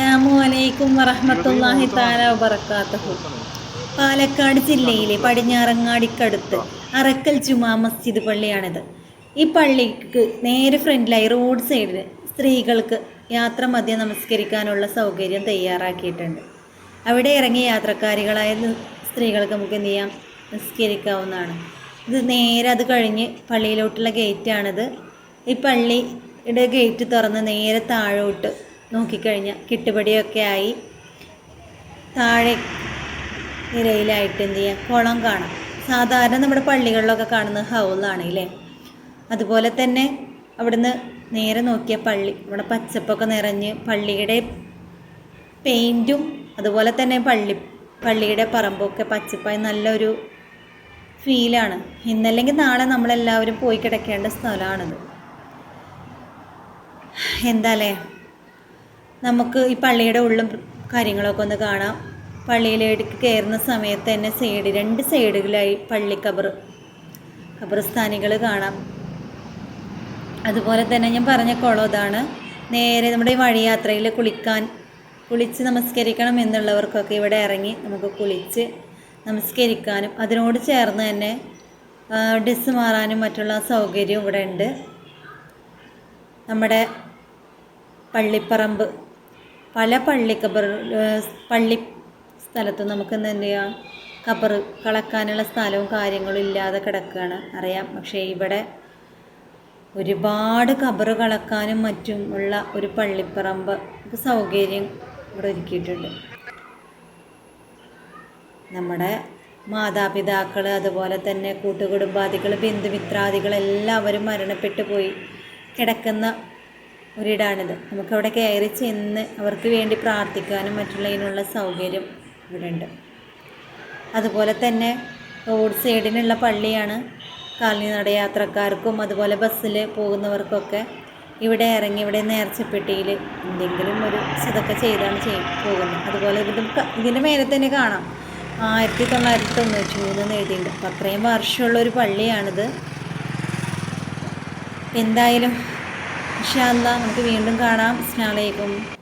അസ്സലാമലൈക്കും വറഹമത്തല്ലാഹി താല വബർക്കാത്തഹു പാലക്കാട് ജില്ലയിലെ പടിഞ്ഞാറങ്ങാടിക്കടുത്ത് അറക്കൽ ജുമാ മസ്ജിദ് പള്ളിയാണിത്. ഈ പള്ളിക്ക് നേരെ ഫ്രണ്ടിലായി റോഡ് സൈഡിൽ സ്ത്രീകൾക്ക് യാത്ര മധ്യ നമസ്കരിക്കാനുള്ള സൗകര്യം തയ്യാറാക്കിയിട്ടുണ്ട്. അവിടെ ഇറങ്ങിയ യാത്രക്കാരികളായ സ്ത്രീകൾക്ക് നമുക്ക് എന്ത് ചെയ്യാം? നിസ്കരിക്കാവുന്നതാണ് ഇത് നേരെ അത് കഴിഞ്ഞ് പള്ളിയിലോട്ടുള്ള ഗേറ്റാണിത് ഈ പള്ളിയുടെ ഗേറ്റ് തുറന്ന് നേരെ താഴോട്ട് നോക്കിക്കഴിഞ്ഞാൽ കിട്ടുപടിയൊക്കെ ആയി താഴെ നിരയിലായിട്ട് എന്ത് ചെയ്യുക കുളം കാണാം. സാധാരണ നമ്മുടെ പള്ളികളിലൊക്കെ കാണുന്ന ഇല്ലേ? അതുപോലെ തന്നെ അവിടുന്ന് നേരെ നോക്കിയ പള്ളി. നമ്മുടെ പച്ചപ്പൊക്കെ നിറഞ്ഞ് പള്ളിയുടെ പെയിന്റും അതുപോലെ തന്നെ പള്ളി പള്ളിയുടെ പറമ്പൊക്കെ പച്ചപ്പായി നല്ലൊരു ഫീലാണ്. ഇന്നല്ലെങ്കിൽ നാളെ നമ്മളെല്ലാവരും പോയി കിടക്കേണ്ട സ്ഥലമാണിത്. എന്താല്ലേ നമുക്ക് ഈ പള്ളിയുടെ ഉള്ളും കാര്യങ്ങളൊക്കെ ഒന്ന് കാണാം. പള്ളിയിലേക്ക് കയറുന്ന സമയത്ത് തന്നെ സൈഡ് രണ്ട് സൈഡുകളായി പള്ളി കബർ കബർസ്ഥാനികൾ കാണാം. അതുപോലെ തന്നെ ഞാൻ പറഞ്ഞ കുളം ഇതാണ്. നേരെ നമ്മുടെ ഈ വഴിയാത്രയിൽ കുളിക്കാൻ കുളിച്ച് നമസ്കരിക്കണം എന്നുള്ളവർക്കൊക്കെ ഇവിടെ ഇറങ്ങി നമുക്ക് കുളിച്ച് നമസ്കരിക്കാനും അതിനോട് ചേർന്ന് തന്നെ ഡിസ് മാറാനും മറ്റുള്ള സൗകര്യവും ഇവിടെ ഉണ്ട്. നമ്മുടെ പള്ളിപ്പറമ്പ് പല പള്ളി കബർ പള്ളി സ്ഥലത്ത് നമുക്ക് എന്ത് ചെയ്യാം? കബർ കളക്കാനുള്ള സ്ഥലവും കാര്യങ്ങളും ഇല്ലാതെ കിടക്കുകയാണ്. അറിയാം. പക്ഷേ ഇവിടെ ഒരുപാട് കബർ കളക്കാനും മറ്റും ഉള്ള ഒരു പള്ളിപ്പറമ്പ് സൗകര്യം ഇവിടെ ഒരുക്കിയിട്ടുണ്ട്. നമ്മുടെ മാതാപിതാക്കൾ അതുപോലെ തന്നെ കൂട്ടുകുടുംബാദികൾ ബന്ധുമിത്രാദികൾ എല്ലാവരും മരണപ്പെട്ടു പോയി. കിടക്കുന്ന ഒരിടാണിത്. നമുക്കവിടെ കയറി ചെന്ന് അവർക്ക് വേണ്ടി പ്രാർത്ഥിക്കാനും മറ്റുള്ളതിനുള്ള സൗകര്യം ഇവിടെ ഉണ്ട് അതുപോലെ തന്നെ റോഡ് സൈഡിനുള്ള പള്ളിയാണ് കാൽനട യാത്രക്കാർക്കും അതുപോലെ ബസ്സിൽ പോകുന്നവർക്കൊക്കെ ഇവിടെ ഇറങ്ങി ഇവിടെ നേർച്ചപ്പെട്ടിയിൽ എന്തെങ്കിലും ഒരു ഇതൊക്കെ ചെയ്താണ് ചെയ് പോകുന്നത്. അതുപോലെ ഇതിന്റെ ഇതിന്റെ മേലെ തന്നെ കാണാം. ആയിരത്തി തൊള്ളായിരത്തി തൊണ്ണൂറ്റി മൂന്ന് എന്ന് എഴുതിയിട്ടുണ്ട്. അപ്പം അത്രയും വർഷമുള്ള ഒരു പള്ളിയാണിത്. എന്തായാലും അല്ലാ നമുക്ക് വീണ്ടും കാണാം. അസ്സലാമു അലൈക്കും.